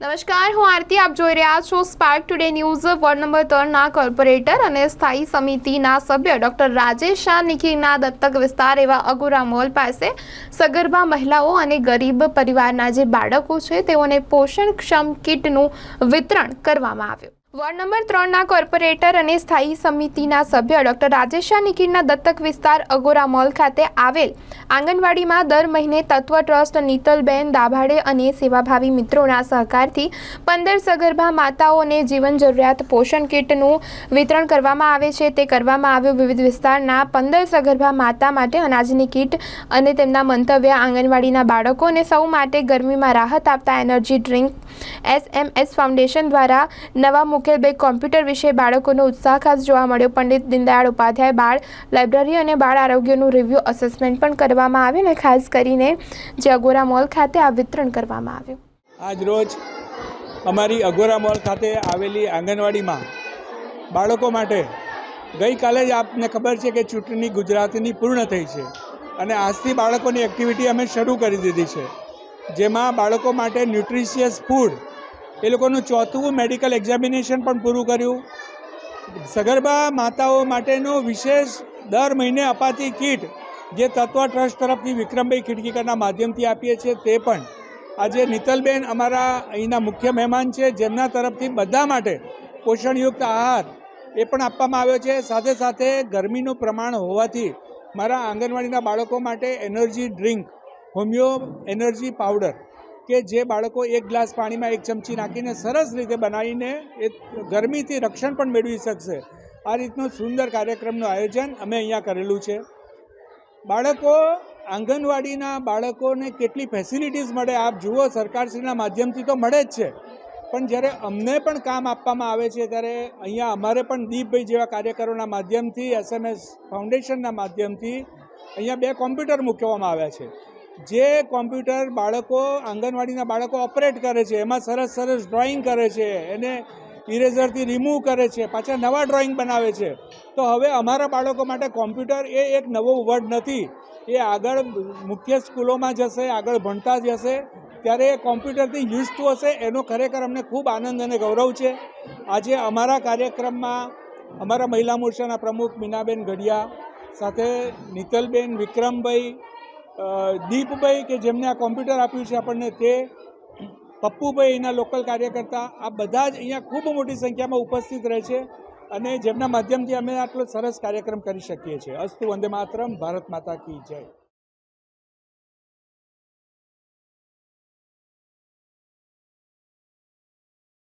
નમસ્કાર, હું આરતી. આપ જોઈ રહ્યા છો Spark Today News ward number ત્રણના કોર્પોરેટર અને સ્થાયી સમિતિના સભ્ય ડોક્ટર રાજેશ શાહ નિખીરના દત્તક વિસ્તાર એવા અગોરા મોલ પાસે સગર્ભા મહિલાઓ અને ગરીબ પરિવારના જે બાળકો છે, તેઓને પોષણક્ષમ કીટનું વિતરણ કરવામાં આવ્યું. વોર્ડ નંબર ત્રણના કોર્પોરેટર અને સ્થાયી સમિતિના સભ્ય ડોક્ટર રાજેશા શાહ દત્તક વિસ્તાર અગોરા મોલ ખાતે આવેલ આંગણવાડીમાં દર મહિને તત્વ ટ્રસ્ટ નીતલબેન દાભાડે અને સેવાભાવી મિત્રોના સહકારથી પંદર સગર્ભા માતાઓને જીવન જરૂરિયાત પોષણ કીટનું વિતરણ કરવામાં આવે છે. તે કરવામાં આવ્યું વિવિધ વિસ્તારના પંદર સગર્ભા માતા માટે અનાજની કીટ અને તેમના મંતવ્ય આંગણવાડીના બાળકોને સૌ માટે ગરમીમાં રાહત આપતા એનર્જી ડ્રિંક એસએમએસ ફાઉન્ડેશન દ્વારા નવા મુકેલ બે કોમ્પ્યુટર વિશે બાળકોનો ઉત્સાહ ખાસ જોવા મળ્યો. પંડિત દીનદયાળ ઉપાધ્યાય બાળ લાઇબ્રેરી અને બાળ આરોગ્યનું રિવ્યૂ અસેસમેન્ટ પણ કરવામાં આવ્યું અને ખાસ કરીને જે અગોરા મોલ ખાતે આ વિતરણ કરવામાં આવ્યું. આજ રોજ અમારી અગોરા મોલ ખાતે આવેલી આંગણવાડીમાં બાળકો માટે ગઈકાલે જ આપને ખબર છે કે ચૂંટણી ગુજરાતની પૂર્ણ થઈ છે અને આજથી બાળકોની એક્ટિવિટી અમે શરૂ કરી દીધી છે. જેમાં બાળકો માટે ન્યુટ્રિશિયસ ફૂડ એ લોકોનું ચોથું મેડિકલ એક્ઝામિનેશન પણ પૂરું કર્યું. સગર્ભા માતાઓ માટેનો વિશેષ દર મહિને અપાતી કીટ જે તત્વ ટ્રસ્ટ તરફથી વિક્રમભાઈ ખીડકીકરના માધ્યમથી આપીએ છીએ તે પણ આજે નીતલબેન અમારા અહીંના મુખ્ય મહેમાન છે, જેમના તરફથી બધા માટે પોષણયુક્ત આહાર એ પણ આપવામાં આવ્યો છે. સાથે સાથે ગરમીનું પ્રમાણ હોવાથી મારા આંગણવાડીના બાળકો માટે energy drink homeo energy powder કે જે બાળકો એક ગ્લાસ પાણીમાં એક ચમચી નાખીને સરસ રીતે બનાવીને એ ગરમીથી રક્ષણ પણ મેળવી શકશે. આ રીતનું સુંદર કાર્યક્રમનું આયોજન અમે અહીંયા કરેલું છે. બાળકો, આંગણવાડીના બાળકોને કેટલી ફેસિલિટીઝ મળે આપ જુઓ, સરકારશ્રીના માધ્યમથી તો મળે જ છે. પણ જ્યારે અમને પણ કામ આપવામાં આવે છે ત્યારે અહીંયા અમારે પણ દીપભાઈ જેવા કાર્યકરોના માધ્યમથી, એસએમએસ ફાઉન્ડેશનના માધ્યમથી અહીંયા બે કોમ્પ્યુટર મૂકવામાં આવ્યા છે. જે કોમ્પ્યુટર બાળકો, આંગણવાડીના બાળકો ઓપરેટ કરે છે, એમાં સરસ સરસ ડ્રોઈંગ કરે છે, એને ઇરેઝરથી રિમૂવ કરે છે, પાછા નવા ડ્રોઈંગ બનાવે છે. તો હવે અમારા બાળકો માટે કોમ્પ્યુટર એ એક નવો વર્ડ નથી. એ આગળ મુખ્ય સ્કૂલોમાં જશે, આગળ ભણતા જશે ત્યારે એ કોમ્પ્યુટરથી યુઝ હશે, એનો ખરેખર અમને ખૂબ આનંદ અને ગૌરવ છે. આજે અમારા કાર્યક્રમમાં અમારા મહિલા મોરચાના પ્રમુખ મીનાબેન ગઢિયા, સાથે નીતલબેન વિક્રમભાઈ દીપભાઈ કે જેમને આ કોમ્પ્યુટર આપ્યું છે આપણને તે, પપ્પુભાઈ એના લોકલ કાર્યકર્તા, આ બધા જ અહીંયા ખૂબ મોટી સંખ્યામાં ઉપસ્થિત રહે છે અને જેમના માધ્યમથી અમે આટલો સરસ કાર્યક્રમ કરી શકીએ છીએ. અસ્તુ વંદે માતરમ, ભારત માતા કી જય.